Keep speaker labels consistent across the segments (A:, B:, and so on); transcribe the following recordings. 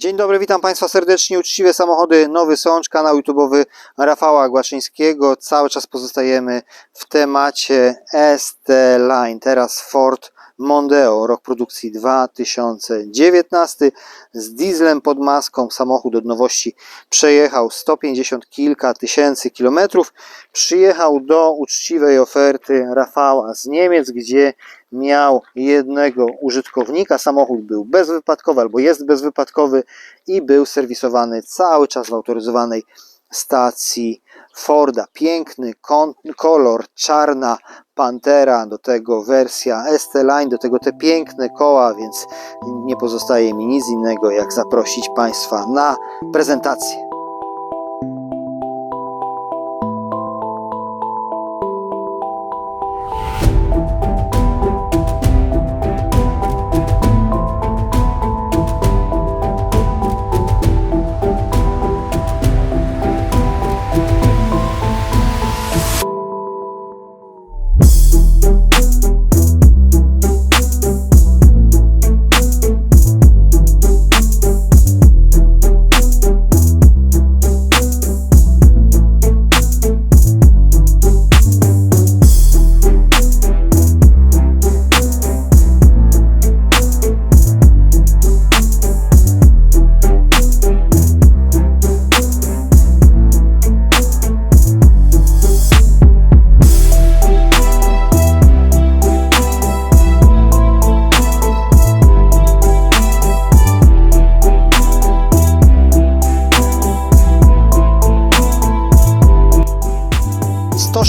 A: Dzień dobry, witam Państwa serdecznie. Uczciwe samochody, nowy sącz, kanał YouTube'owy Rafała Głaszyńskiego. Cały czas pozostajemy w temacie ST Line. Teraz Ford Mondeo, rok produkcji 2019. Z dieslem pod maską samochód od nowości przejechał 150 kilka tysięcy kilometrów. Przyjechał do uczciwej oferty Rafała z Niemiec, gdzie miał jednego użytkownika. Samochód był bezwypadkowy albo jest bezwypadkowy i był serwisowany cały czas w autoryzowanej stacji Forda. Piękny kolor, czarna Pantera, do tego wersja ST Line, do tego te piękne koła, więc nie pozostaje mi nic innego jak zaprosić Państwa na prezentację.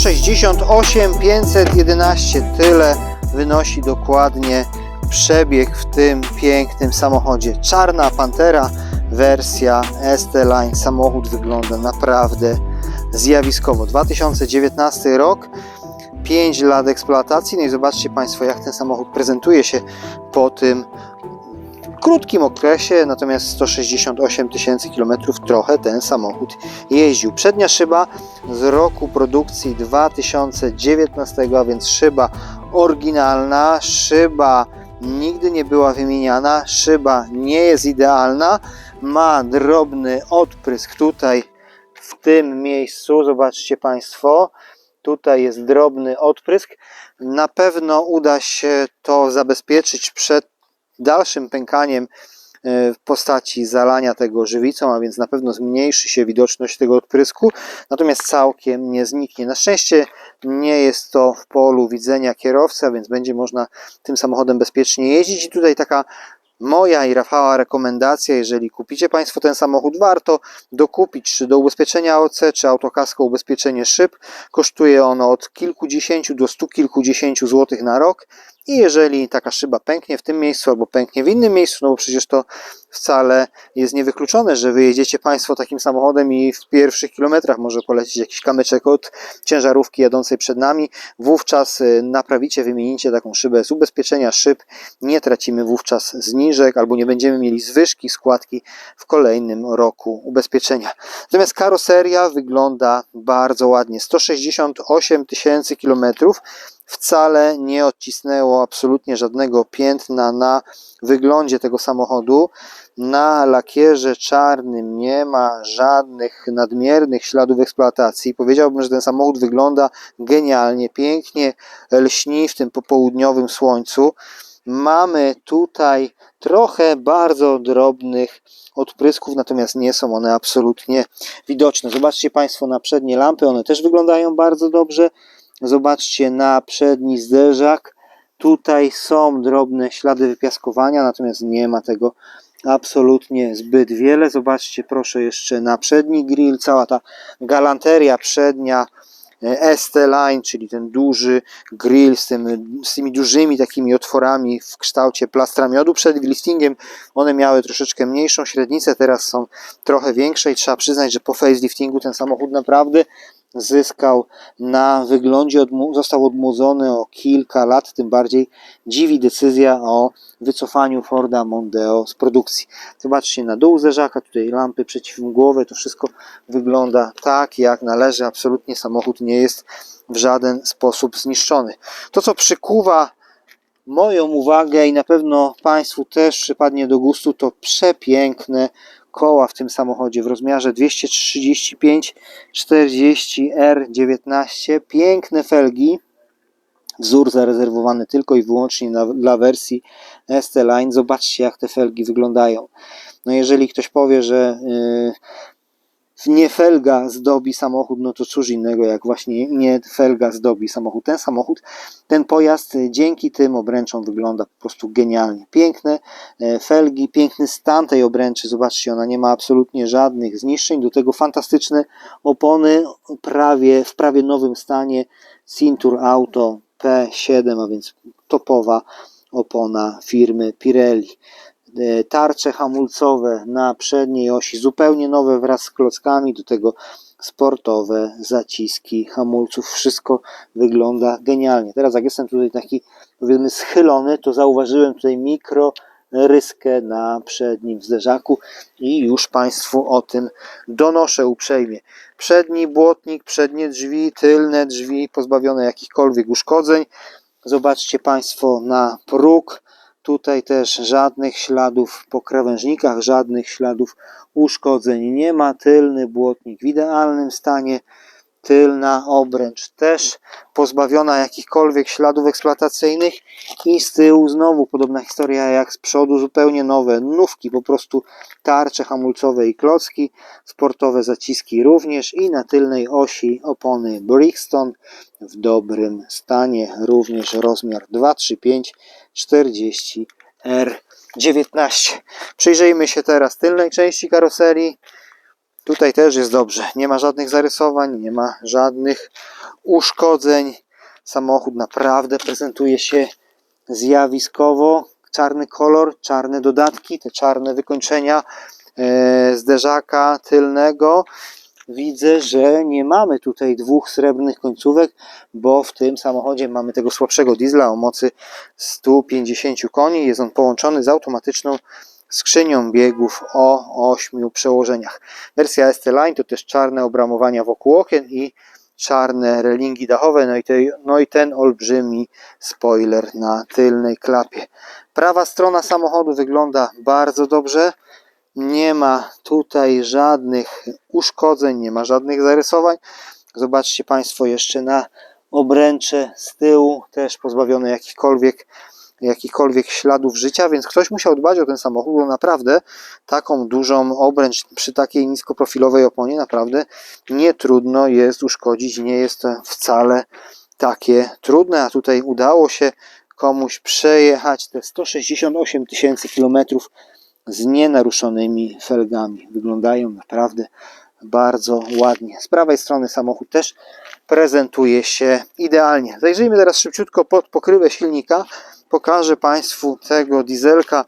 A: Sto sześćdziesiąt osiem pięćset jedenaście tyle wynosi dokładnie przebieg w tym pięknym samochodzie. Czarna Pantera, wersja ST Line. Samochód wygląda naprawdę zjawiskowo. 2019 rok, 5 lat eksploatacji. No i zobaczcie Państwo, jak ten samochód prezentuje się po tym krótkim okresie, natomiast 168 tysięcy kilometrów trochę ten samochód jeździł. Przednia szyba z roku produkcji 2019, a więc szyba oryginalna, szyba nigdy nie była wymieniana, szyba nie jest idealna, ma drobny odprysk tutaj w tym miejscu, zobaczcie Państwo, tutaj jest drobny odprysk. Na pewno uda się to zabezpieczyć przed dalszym pękaniem e, w postaci zalania tego żywicą, a więc na pewno zmniejszy się widoczność tego odprysku, natomiast całkiem nie zniknie. Na szczęście nie jest to w polu widzenia kierowcy, a więc będzie można tym samochodem bezpiecznie jeździć. I tutaj taka moja i Rafała rekomendacja, jeżeli kupicie Państwo ten samochód, warto dokupić czy do ubezpieczenia OC, czy autokasko ubezpieczenie szyb. Kosztuje ono od kilkudziesięciu do stu kilkudziesięciu złotych na rok. I jeżeli taka szyba pęknie w tym miejscu albo pęknie w innym miejscu, no bo przecież to wcale jest niewykluczone, że wyjedziecie Państwo takim samochodem i w pierwszych kilometrach może polecieć jakiś kamyczek od ciężarówki jadącej przed nami, wówczas y, naprawicie, wymienicie taką szybę z ubezpieczenia szyb, nie tracimy wówczas zniżek albo nie będziemy mieli zwyżki składki w kolejnym roku ubezpieczenia. Natomiast karoseria wygląda bardzo ładnie. 168 tysięcy kilometrów wcale nie odcisnęło absolutnie żadnego piętna na wyglądzie tego samochodu. Na lakierze czarnym nie ma żadnych nadmiernych śladów eksploatacji. Powiedziałbym, że ten samochód wygląda genialnie, pięknie lśni w tym popołudniowym słońcu. Mamy tutaj trochę bardzo drobnych odprysków, natomiast nie są one absolutnie widoczne. Zobaczcie Państwo na przednie lampy, one też wyglądają bardzo dobrze. Zobaczcie na przedni zderzak. Tutaj są drobne ślady wypiaskowania, natomiast nie ma tego absolutnie zbyt wiele. Zobaczcie proszę jeszcze na przedni grill, cała ta galanteria przednia e, ST Line, czyli ten duży grill z, tym, z tymi dużymi takimi otworami w kształcie plastra miodu. Przed liftingiem one miały troszeczkę mniejszą średnicę, teraz są trochę większe i trzeba przyznać, że po faceliftingu ten samochód naprawdę zyskał na wyglądzie, został odmłodzony o kilka lat, tym bardziej dziwi decyzja o wycofaniu Forda Mondeo z produkcji. Zobaczcie na dół zderzaka, tutaj lampy przeciwmgłowe, to wszystko wygląda tak jak należy, absolutnie samochód nie jest w żaden sposób zniszczony. To co przykuwa moją uwagę i na pewno Państwu też przypadnie do gustu, to przepiękne koła w tym samochodzie w rozmiarze 235 40 R19. Piękne felgi. Wzór zarezerwowany tylko i wyłącznie dla wersji ST Line. Zobaczcie, jak te felgi wyglądają. No jeżeli ktoś powie, że yy, nie felga zdobi samochód, no to cóż innego, jak właśnie nie felga zdobi samochód. Ten samochód, ten pojazd y, dzięki tym obręczom wygląda po prostu genialnie. Piękne e, felgi, piękny stan tej obręczy, zobaczcie, ona nie ma absolutnie żadnych zniszczeń, do tego fantastyczne opony prawie, w prawie nowym stanie Cintur Auto P7, a więc topowa opona firmy Pirelli e, tarcze hamulcowe na przedniej osi, zupełnie nowe wraz z klockami, do tego sportowe zaciski hamulców, wszystko wygląda genialnie. Teraz jak jestem tutaj taki powiedzmy schylony, to zauważyłem tutaj mikro ryskę na przednim zderzaku i już Państwu o tym donoszę uprzejmie. Przedni błotnik, przednie drzwi, tylne drzwi pozbawione jakichkolwiek uszkodzeń. Zobaczcie Państwo na próg. Tutaj też żadnych śladów po krawężnikach, żadnych śladów uszkodzeń nie ma. Tylny błotnik w idealnym stanie. Tylna obręcz też pozbawiona jakichkolwiek śladów eksploatacyjnych i z tyłu znowu podobna historia jak z przodu, zupełnie nowe nówki, po prostu tarcze hamulcowe i klocki, sportowe zaciski również i na tylnej osi opony Brixton w dobrym stanie, również rozmiar 235 40 R19. Przyjrzyjmy się teraz tylnej części karoserii. Tutaj też jest dobrze. Nie ma żadnych zarysowań, nie ma żadnych uszkodzeń. Samochód naprawdę prezentuje się zjawiskowo. Czarny kolor, czarne dodatki, te czarne wykończenia e, zderzaka tylnego. Widzę, że nie mamy tutaj dwóch srebrnych końcówek, bo w tym samochodzie mamy tego słabszego diesla o mocy 150 koni. Jest on połączony z automatyczną skrzynią biegów o 8 przełożeniach. Wersja ST Line to też czarne obramowania wokół okien i czarne relingi dachowe, no i, te, no i ten olbrzymi spoiler na tylnej klapie. Prawa strona samochodu wygląda bardzo dobrze. Nie ma tutaj żadnych uszkodzeń, nie ma żadnych zarysowań. Zobaczcie Państwo jeszcze na obręcze z tyłu, też pozbawione jakichkolwiek jakichkolwiek śladów życia, więc ktoś musiał dbać o ten samochód, bo naprawdę taką dużą obręcz przy takiej niskoprofilowej oponie naprawdę nie trudno jest uszkodzić, nie jest to wcale takie trudne, a tutaj udało się komuś przejechać te 168 tysięcy kilometrów z nienaruszonymi felgami. Wyglądają naprawdę bardzo ładnie. Z prawej strony samochód też prezentuje się idealnie. Zajrzyjmy teraz szybciutko pod pokrywę silnika pokażę Państwu tego dieselka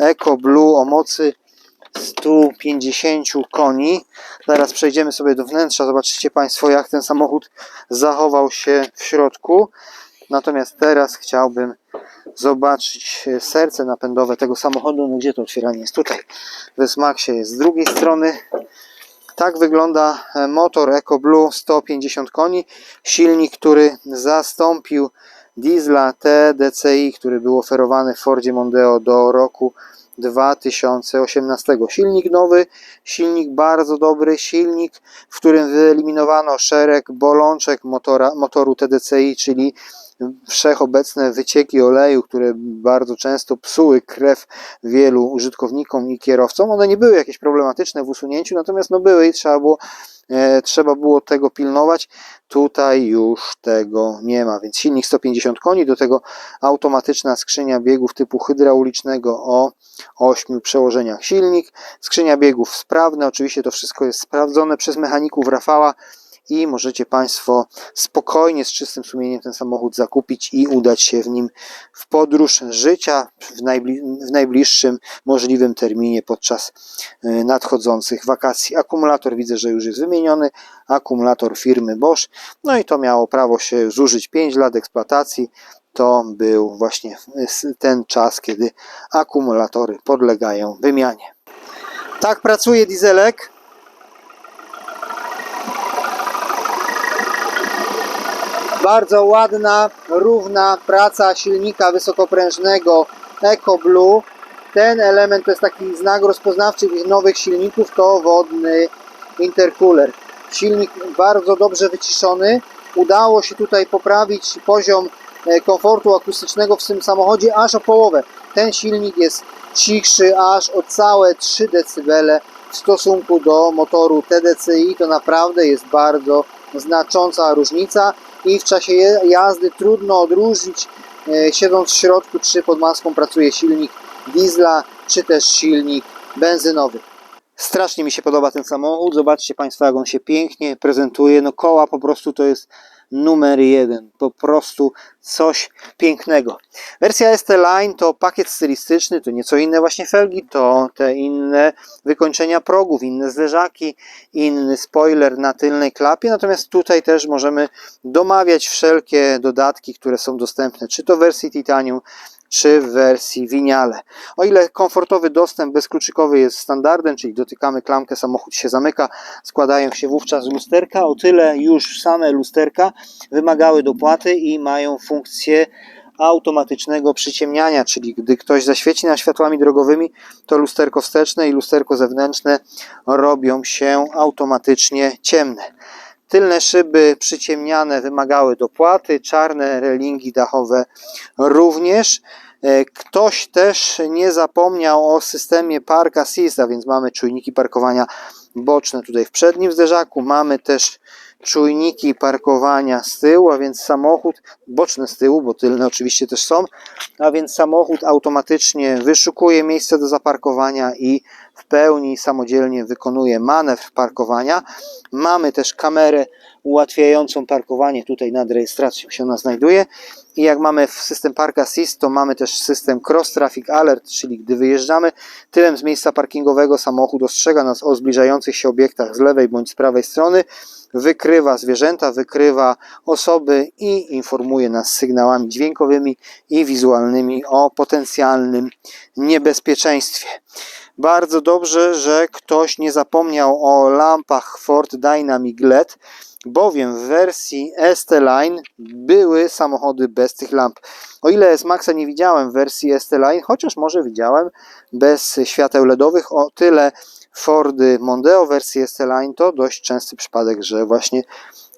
A: Eco Blue o mocy 150 koni. Zaraz przejdziemy sobie do wnętrza, zobaczycie Państwo jak ten samochód zachował się w środku. Natomiast teraz chciałbym zobaczyć serce napędowe tego samochodu. No gdzie to otwieranie jest? Tutaj. W S-Maxie jest z drugiej strony. Tak wygląda motor EcoBlue 150 koni. Silnik, który zastąpił diesla TDCi, który był oferowany w Fordzie Mondeo do roku 2018. Silnik nowy, silnik bardzo dobry, silnik, w którym wyeliminowano szereg bolączek motora, motoru TDCi, czyli wszechobecne wycieki oleju, które bardzo często psuły krew wielu użytkownikom i kierowcom. One nie były jakieś problematyczne w usunięciu, natomiast no były i trzeba było E, trzeba było tego pilnować. Tutaj już tego nie ma, więc silnik 150 koni, do tego automatyczna skrzynia biegów typu hydraulicznego o 8 przełożeniach. Silnik, skrzynia biegów sprawne, oczywiście to wszystko jest sprawdzone przez mechaników Rafała i możecie Państwo spokojnie, z czystym sumieniem ten samochód zakupić i udać się w nim w podróż życia w, najbli w najbliższym możliwym terminie podczas e, nadchodzących wakacji. Akumulator widzę, że już jest wymieniony, akumulator firmy Bosch, no i to miało prawo się zużyć 5 lat eksploatacji, to był właśnie ten czas, kiedy akumulatory podlegają wymianie. Tak pracuje dieselek. Bardzo ładna, równa praca silnika wysokoprężnego EcoBlue. Ten element to jest taki znak rozpoznawczy tych nowych silników, to wodny intercooler. Silnik bardzo dobrze wyciszony. Udało się tutaj poprawić poziom e, komfortu akustycznego w tym samochodzie aż o połowę. Ten silnik jest cichszy aż o całe 3 dB w stosunku do motoru TDCi. To naprawdę jest bardzo znacząca różnica i w czasie jazdy trudno odróżnić, e, siedząc w środku, czy pod maską pracuje silnik diesla, czy też silnik benzynowy. Strasznie mi się podoba ten samochód. Zobaczcie Państwo, jak on się pięknie prezentuje. No koła po prostu to jest numer jeden. Po prostu coś pięknego. Wersja ST Line to pakiet stylistyczny, to nieco inne właśnie felgi, to te inne wykończenia progów, inne zderzaki, inny spoiler na tylnej klapie. Natomiast tutaj też możemy domawiać wszelkie dodatki, które są dostępne, czy to w wersji Titanium, czy w wersji winiale. O ile komfortowy dostęp bezkluczykowy jest standardem, czyli dotykamy klamkę, samochód się zamyka, składają się wówczas lusterka, o tyle już same lusterka wymagały dopłaty i mają funkcję automatycznego przyciemniania, czyli gdy ktoś zaświeci na światłami drogowymi, to lusterko wsteczne i lusterko zewnętrzne robią się automatycznie ciemne. Tylne szyby przyciemniane wymagały dopłaty, czarne relingi dachowe również. E, Ktoś też nie zapomniał o systemie Park Assist, a więc mamy czujniki parkowania boczne tutaj w przednim zderzaku, mamy też czujniki parkowania z tyłu, a więc samochód boczne z tyłu, bo tylne oczywiście też są, a więc samochód automatycznie wyszukuje miejsce do zaparkowania i w pełni samodzielnie wykonuje manewr parkowania. Mamy też kamerę ułatwiającą parkowanie, tutaj nad rejestracją się ona znajduje. I jak mamy system Park Assist, to mamy też system Cross Traffic Alert, czyli gdy wyjeżdżamy tylem z miejsca parkingowego, samochód ostrzega nas o zbliżających się obiektach z lewej bądź z prawej strony, wykrywa zwierzęta, wykrywa osoby i informuje nas sygnałami dźwiękowymi i wizualnymi o potencjalnym niebezpieczeństwie. Bardzo dobrze, że ktoś nie zapomniał o lampach Ford Dynamic LED, bowiem w wersji ST Line były samochody bez tych lamp. O ile S-Maxa nie widziałem w wersji ST Line, chociaż może widziałem bez świateł LEDowych, o tyle Fordy Mondeo w wersji ST Line to dość częsty przypadek, że właśnie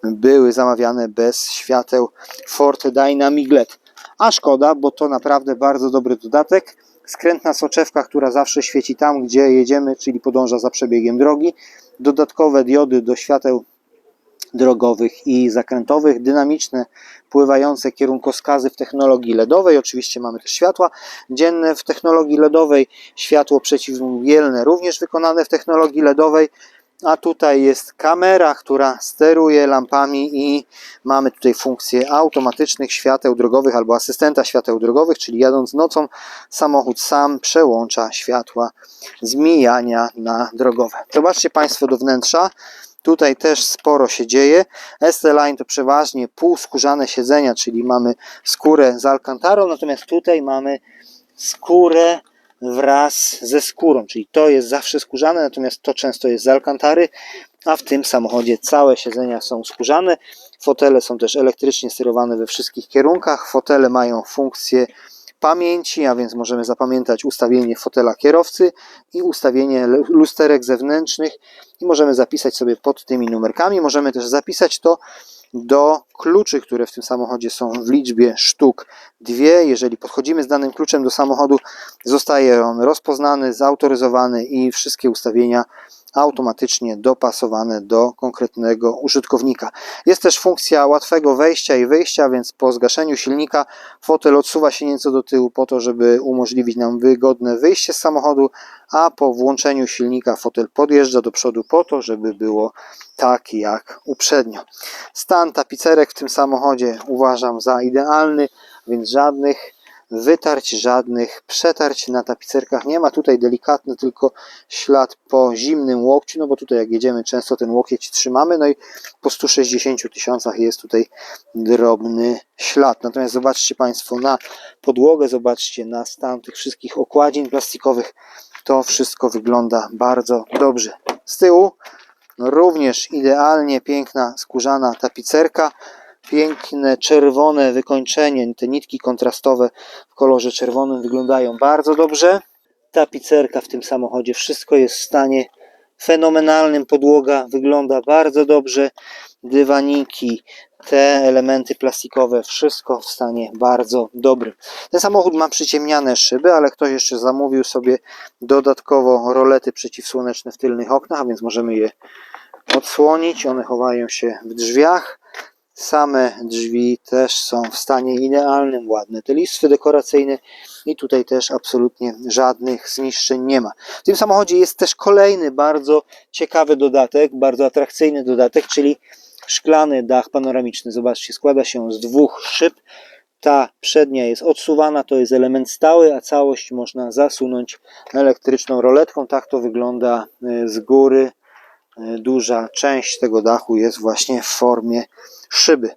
A: były zamawiane bez świateł Ford Dynamic LED. A szkoda, bo to naprawdę bardzo dobry dodatek. Skrętna soczewka, która zawsze świeci tam, gdzie jedziemy, czyli podąża za przebiegiem drogi. Dodatkowe diody do świateł drogowych i zakrętowych, dynamiczne, pływające kierunkowskazy w technologii LEDowej. Oczywiście mamy też światła dzienne w technologii LEDowej, światło przeciwmgielne również wykonane w technologii LEDowej. A tutaj jest kamera, która steruje lampami i mamy tutaj funkcję automatycznych świateł drogowych albo asystenta świateł drogowych, czyli jadąc nocą samochód sam przełącza światła z mijania na drogowe. Zobaczcie Państwo do wnętrza. Tutaj też sporo się dzieje. ST-Line to przeważnie półskórzane siedzenia, czyli mamy skórę z alkantarą, natomiast tutaj mamy skórę wraz ze skórą, czyli to jest zawsze skórzane, natomiast to często jest z alkantary, a w tym samochodzie całe siedzenia są skórzane. Fotele są też elektrycznie sterowane we wszystkich kierunkach. Fotele mają funkcję pamięci, a więc możemy zapamiętać ustawienie fotela kierowcy i ustawienie lu- lusterek zewnętrznych i możemy zapisać sobie pod tymi numerkami. Możemy też zapisać to do kluczy, które w tym samochodzie są w liczbie sztuk dwie. Jeżeli podchodzimy z danym kluczem do samochodu, zostaje on rozpoznany, zautoryzowany i wszystkie ustawienia automatycznie dopasowane do konkretnego użytkownika. Jest też funkcja łatwego wejścia i wyjścia, więc po zgaszeniu silnika fotel odsuwa się nieco do tyłu po to, żeby umożliwić nam wygodne wyjście z samochodu, a po włączeniu silnika fotel podjeżdża do przodu po to, żeby było tak jak uprzednio. Stan tapicerek w tym samochodzie uważam za idealny, więc żadnych wytarć, żadnych przetarć na tapicerkach nie ma. Tutaj delikatny tylko ślad po zimnym łokciu, no bo tutaj jak jedziemy często ten łokieć trzymamy, no i po 160 tysiącach jest tutaj drobny ślad. Natomiast zobaczcie Państwo na podłogę, zobaczcie na stan tych wszystkich okładzin plastikowych. To wszystko wygląda bardzo dobrze. Z tyłu również idealnie piękna skórzana tapicerka. Piękne czerwone wykończenie, te nitki kontrastowe w kolorze czerwonym wyglądają bardzo dobrze. Tapicerka w tym samochodzie, wszystko jest w stanie fenomenalnym, podłoga wygląda bardzo dobrze, dywaniki, te elementy plastikowe, wszystko w stanie bardzo dobrym. Ten samochód ma przyciemniane szyby, ale ktoś jeszcze zamówił sobie dodatkowo rolety przeciwsłoneczne w tylnych oknach, więc możemy je odsłonić. One chowają się w drzwiach. Same drzwi też są w stanie idealnym, ładne. Te listwy dekoracyjne i tutaj też absolutnie żadnych zniszczeń nie ma. W tym samochodzie jest też kolejny bardzo ciekawy dodatek, bardzo atrakcyjny dodatek, czyli szklany dach panoramiczny. Zobaczcie, składa się z dwóch szyb. Ta przednia jest odsuwana, to jest element stały, a całość można zasunąć elektryczną roletką. Tak to wygląda y, z góry. Y, Duża część tego dachu jest właśnie w formie szyby.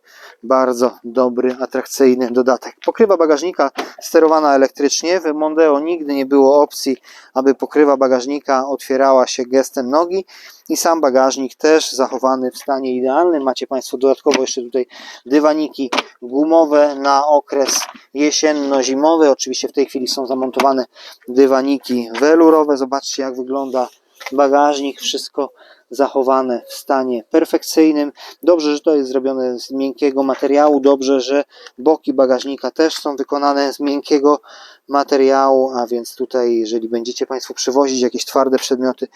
A: Bardzo dobry, atrakcyjny dodatek. Pokrywa bagażnika sterowana elektrycznie. W Mondeo nigdy nie było opcji, aby pokrywa bagażnika otwierała się gestem nogi i sam bagażnik też zachowany w stanie idealnym. Macie Państwo dodatkowo jeszcze tutaj dywaniki gumowe na okres jesienno-zimowy. Oczywiście w tej chwili są zamontowane dywaniki welurowe. Zobaczcie jak wygląda bagażnik, wszystko zachowane w stanie perfekcyjnym. Dobrze, że to jest zrobione z miękkiego materiału, dobrze, że boki bagażnika też są wykonane z miękkiego materiału, a więc tutaj, jeżeli będziecie Państwo przywozić jakieś twarde przedmioty,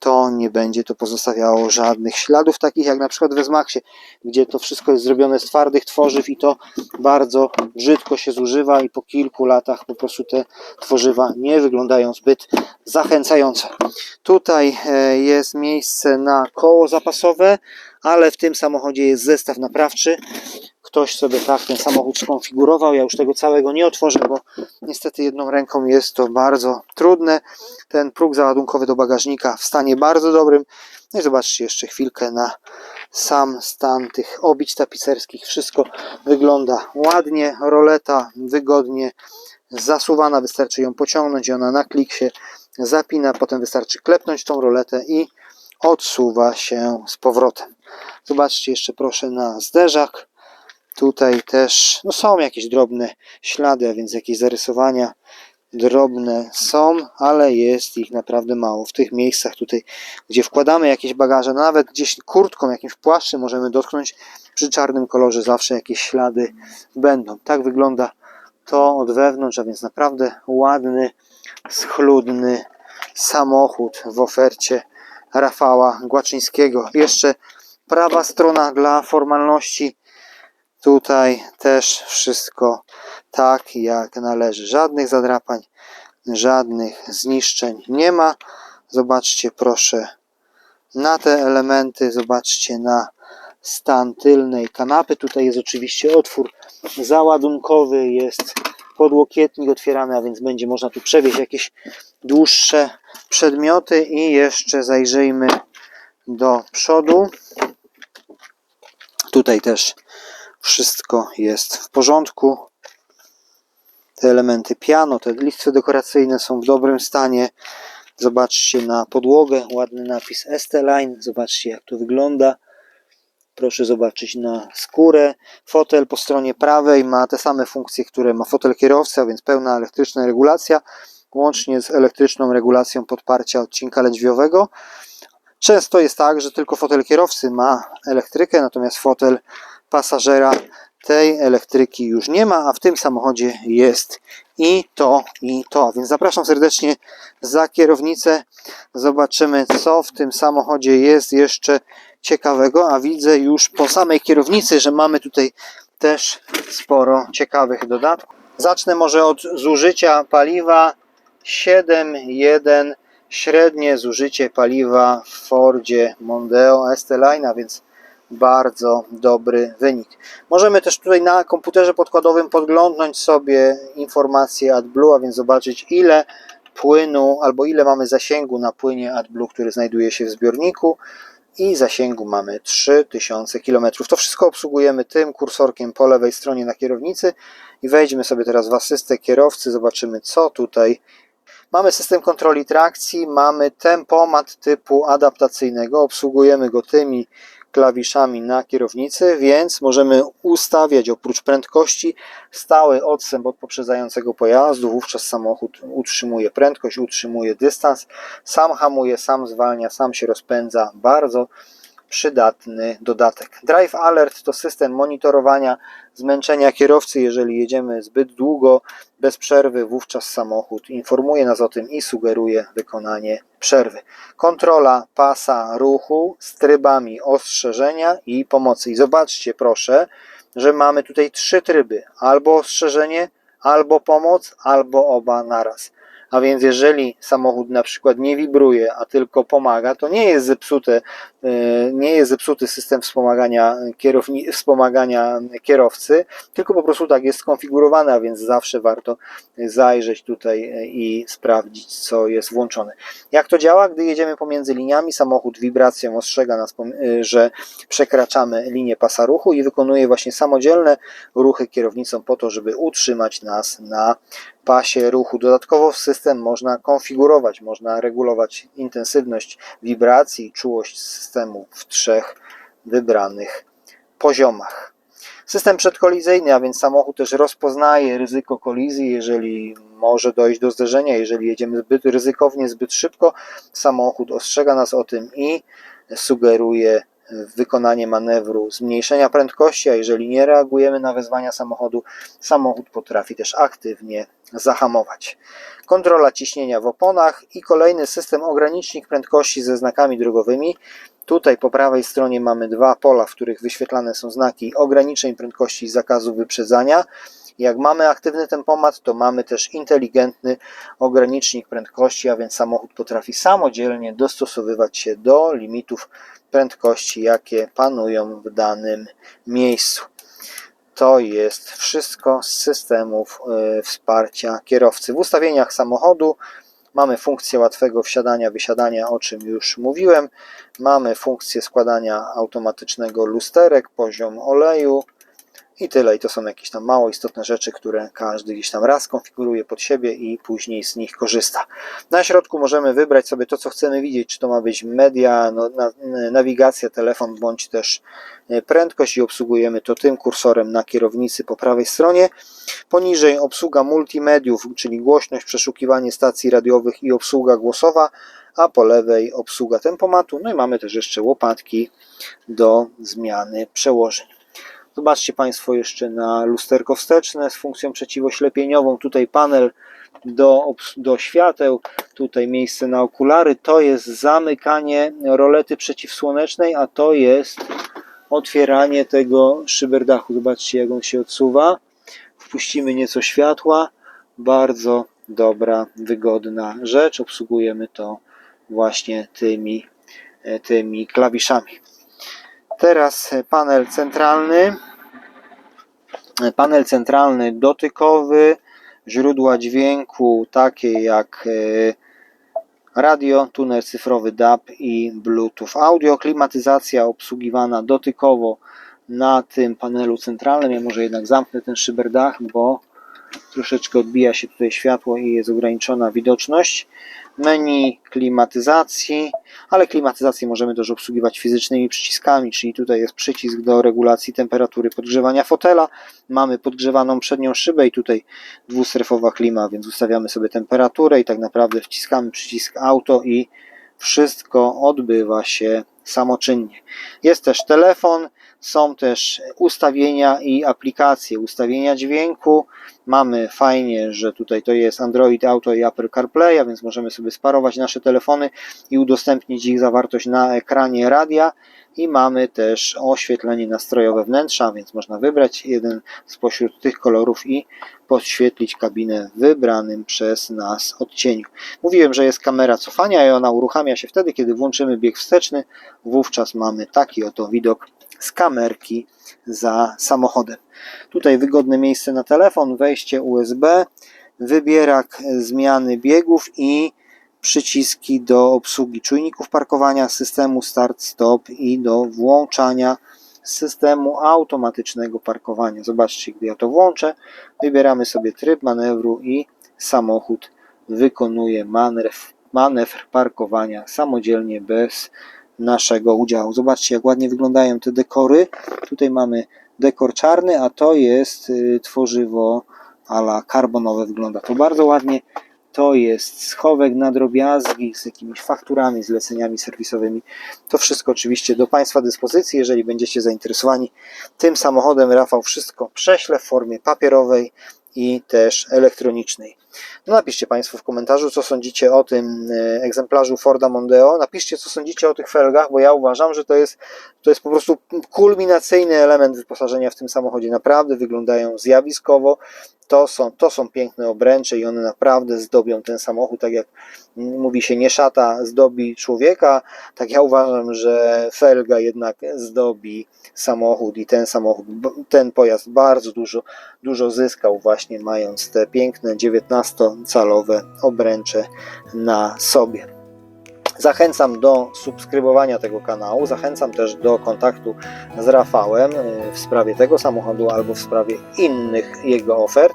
A: to nie będzie to pozostawiało żadnych śladów, takich jak na przykład w Esmaxie, gdzie to wszystko jest zrobione z twardych tworzyw i to bardzo brzydko się zużywa i po kilku latach po prostu te tworzywa nie wyglądają zbyt zachęcająco. Tutaj e, jest miejsce na koło zapasowe, ale w tym samochodzie jest zestaw naprawczy. Ktoś sobie tak ten samochód skonfigurował. Ja już tego całego nie otworzę, bo niestety jedną ręką jest to bardzo trudne. Ten próg załadunkowy do bagażnika w stanie bardzo dobrym. No i zobaczcie jeszcze chwilkę na sam stan tych obić tapicerskich. Wszystko wygląda ładnie. Roleta wygodnie zasuwana. Wystarczy ją pociągnąć i ona na klik się zapina. Potem wystarczy klepnąć tą roletę i odsuwa się z powrotem. Zobaczcie jeszcze proszę na zderzak. Tutaj też no są jakieś drobne ślady, a więc jakieś zarysowania drobne są, ale jest ich naprawdę mało. W tych miejscach tutaj, gdzie wkładamy jakieś bagaże, nawet gdzieś kurtką, jakimś płaszczem możemy dotknąć, przy czarnym kolorze zawsze jakieś ślady będą. Tak wygląda to od wewnątrz, a więc naprawdę ładny, schludny samochód w ofercie Rafała Głaczyńskiego. Jeszcze prawa strona dla formalności. Tutaj też wszystko tak jak należy. Żadnych zadrapań, żadnych zniszczeń nie ma. Zobaczcie proszę na te elementy, zobaczcie na stan tylnej kanapy. Tutaj jest oczywiście otwór załadunkowy, jest podłokietnik otwierany, a więc będzie można tu przewieźć jakieś dłuższe przedmioty i jeszcze zajrzyjmy do przodu. Tutaj też wszystko jest w porządku. Te elementy piano, te listwy dekoracyjne są w dobrym stanie. Zobaczcie na podłogę, ładny napis Esteline. Zobaczcie jak to wygląda. Proszę zobaczyć na skórę. Fotel po stronie prawej ma te same funkcje, które ma fotel kierowcy, a więc pełna elektryczna regulacja, łącznie z elektryczną regulacją podparcia odcinka lędźwiowego. Często jest tak, że tylko fotel kierowcy ma elektrykę, natomiast fotel pasażera tej elektryki już nie ma, a w tym samochodzie jest i to, i to. Więc zapraszam serdecznie za kierownicę. Zobaczymy, co w tym samochodzie jest jeszcze ciekawego, a widzę już po samej kierownicy, że mamy tutaj też sporo ciekawych dodatków. Zacznę może od zużycia paliwa 7,1 średnie zużycie paliwa w Fordzie Mondeo ST-Line, więc bardzo dobry wynik. Możemy też tutaj na komputerze podkładowym podglądnąć sobie informacje AdBlue, a więc zobaczyć ile płynu albo ile mamy zasięgu na płynie AdBlue, który znajduje się w zbiorniku i zasięgu mamy 3000 km. To wszystko obsługujemy tym kursorkiem po lewej stronie na kierownicy i wejdźmy sobie teraz w asystę kierowcy, zobaczymy co tutaj Mamy system kontroli trakcji, mamy tempomat typu adaptacyjnego, obsługujemy go tymi klawiszami na kierownicy, więc możemy ustawiać oprócz prędkości stały odstęp od poprzedzającego pojazdu. Wówczas samochód utrzymuje prędkość, utrzymuje dystans, sam hamuje, sam zwalnia, sam się rozpędza. Bardzo przydatny dodatek. Drive Alert to system monitorowania zmęczenia kierowcy, jeżeli jedziemy zbyt długo, bez przerwy, wówczas samochód informuje nas o tym i sugeruje wykonanie przerwy. Kontrola pasa ruchu z trybami ostrzeżenia i pomocy. I zobaczcie proszę, że mamy tutaj trzy tryby: albo ostrzeżenie, albo pomoc, albo oba naraz. A więc jeżeli samochód na przykład nie wibruje, a tylko pomaga, to nie jest zepsute, yy, nie jest zepsuty system wspomagania, kierowni, wspomagania kierowcy, tylko po prostu tak jest skonfigurowany, a więc zawsze warto zajrzeć tutaj i sprawdzić, co jest włączone. Jak to działa? Gdy jedziemy pomiędzy liniami, samochód wibracją ostrzega nas, yy, że przekraczamy linię pasa ruchu i wykonuje właśnie samodzielne ruchy kierownicą po to, żeby utrzymać nas na pasie ruchu. Dodatkowo system można konfigurować, można regulować intensywność wibracji czułość systemu w trzech wybranych poziomach. System przedkolizyjny, a więc samochód też rozpoznaje ryzyko kolizji, jeżeli może dojść do zderzenia, jeżeli jedziemy zbyt ryzykownie, zbyt szybko, samochód ostrzega nas o tym i sugeruje wykonanie manewru zmniejszenia prędkości, a jeżeli nie reagujemy na wezwania samochodu, samochód potrafi też aktywnie zahamować. Kontrola ciśnienia w oponach i kolejny system ogranicznik prędkości ze znakami drogowymi. Tutaj po prawej stronie mamy dwa pola, w których wyświetlane są znaki ograniczeń prędkości i zakazu wyprzedzania. Jak mamy aktywny tempomat, to mamy też inteligentny ogranicznik prędkości, a więc samochód potrafi samodzielnie dostosowywać się do limitów prędkości, jakie panują w danym miejscu. To jest wszystko z systemów y, wsparcia kierowcy. W ustawieniach samochodu mamy funkcję łatwego wsiadania, wysiadania, o czym już mówiłem. Mamy funkcję składania automatycznego lusterek, poziom oleju, i tyle. I to są jakieś tam mało istotne rzeczy, które każdy gdzieś tam raz konfiguruje pod siebie i później z nich korzysta. Na środku możemy wybrać sobie to, co chcemy widzieć, czy to ma być media, no, na, nawigacja, telefon, bądź też e, prędkość i obsługujemy to tym kursorem na kierownicy po prawej stronie. Poniżej obsługa multimediów, czyli głośność, przeszukiwanie stacji radiowych i obsługa głosowa, a po lewej obsługa tempomatu. No i mamy też jeszcze łopatki do zmiany przełożeń. Zobaczcie Państwo jeszcze na lusterko wsteczne z funkcją przeciwoślepieniową. Tutaj panel do, do świateł, tutaj miejsce na okulary. To jest zamykanie rolety przeciwsłonecznej, a to jest otwieranie tego szyberdachu. Zobaczcie jak on się odsuwa. Wpuścimy nieco światła. Bardzo dobra, wygodna rzecz. Obsługujemy to właśnie tymi, tymi klawiszami. Teraz panel centralny. Panel centralny dotykowy, źródła dźwięku takie jak e, radio, tuner cyfrowy DAB i Bluetooth audio, klimatyzacja obsługiwana dotykowo na tym panelu centralnym. Ja może jednak zamknę ten szyberdach, bo troszeczkę odbija się tutaj światło i jest ograniczona widoczność menu klimatyzacji, ale klimatyzację możemy też obsługiwać fizycznymi przyciskami, czyli tutaj jest przycisk do regulacji temperatury podgrzewania fotela. Mamy podgrzewaną przednią szybę i tutaj dwustrefowa klima, więc ustawiamy sobie temperaturę i tak naprawdę wciskamy przycisk auto i wszystko odbywa się samoczynnie. Jest też telefon, są też ustawienia i aplikacje, ustawienia dźwięku. Mamy fajnie, że tutaj to jest Android Auto i Apple CarPlay, a więc możemy sobie sparować nasze telefony i udostępnić ich zawartość na ekranie radia. I mamy też oświetlenie nastrojowe wnętrza, więc można wybrać jeden spośród tych kolorów i podświetlić kabinę wybranym przez nas odcieniu. Mówiłem, że jest kamera cofania i ona uruchamia się wtedy, kiedy włączymy bieg wsteczny. Wówczas mamy taki oto widok z kamerki za samochodem. Tutaj wygodne miejsce na telefon, wejście USB, wybierak zmiany biegów i przyciski do obsługi czujników parkowania, systemu start-stop i do włączania systemu automatycznego parkowania. Zobaczcie, gdy ja to włączę, wybieramy sobie tryb manewru i samochód wykonuje manewr, manewr parkowania samodzielnie bez naszego udziału. Zobaczcie, jak ładnie wyglądają te dekory. Tutaj mamy dekor czarny, a to jest y, tworzywo ala karbonowe. Wygląda to bardzo ładnie. To jest schowek na drobiazgi z jakimiś fakturami, zleceniami serwisowymi. To wszystko oczywiście do Państwa dyspozycji. Jeżeli będziecie zainteresowani tym samochodem, Rafał wszystko prześle w formie papierowej i też elektronicznej. No napiszcie Państwo w komentarzu, co sądzicie o tym e, egzemplarzu Forda Mondeo. Napiszcie, co sądzicie o tych felgach, bo ja uważam, że to jest, to jest po prostu kulminacyjny element wyposażenia w tym samochodzie. Naprawdę wyglądają zjawiskowo. To są, to są piękne obręcze i one naprawdę zdobią ten samochód, tak jak mówi się, nie szata zdobi człowieka, tak ja uważam, że felga jednak zdobi samochód i ten samochód, ten pojazd bardzo dużo, dużo zyskał właśnie mając te piękne 19-calowe obręcze na sobie. Zachęcam do subskrybowania tego kanału, zachęcam też do kontaktu z Rafałem y, w sprawie tego samochodu albo w sprawie innych jego ofert.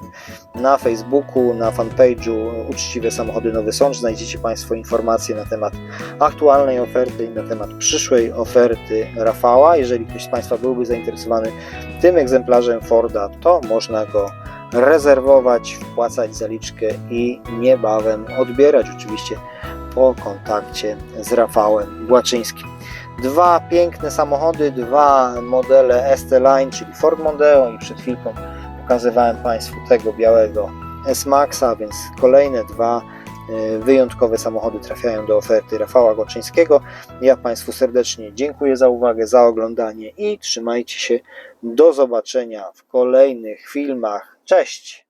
A: Na Facebooku, na fanpage'u Uczciwe Samochody Nowy Sącz znajdziecie Państwo informacje na temat aktualnej oferty i na temat przyszłej oferty Rafała. Jeżeli ktoś z Państwa byłby zainteresowany tym egzemplarzem Forda, to można go rezerwować, wpłacać zaliczkę i niebawem odbierać oczywiście po kontakcie z Rafałem Głaczyńskim. Dwa piękne samochody, dwa modele ST-Line, czyli Ford Mondeo i przed chwilką pokazywałem Państwu tego białego S-Maxa, więc kolejne dwa e, wyjątkowe samochody trafiają do oferty Rafała Głaczyńskiego. Ja Państwu serdecznie dziękuję za uwagę, za oglądanie i trzymajcie się. Do zobaczenia w kolejnych filmach. Cześć!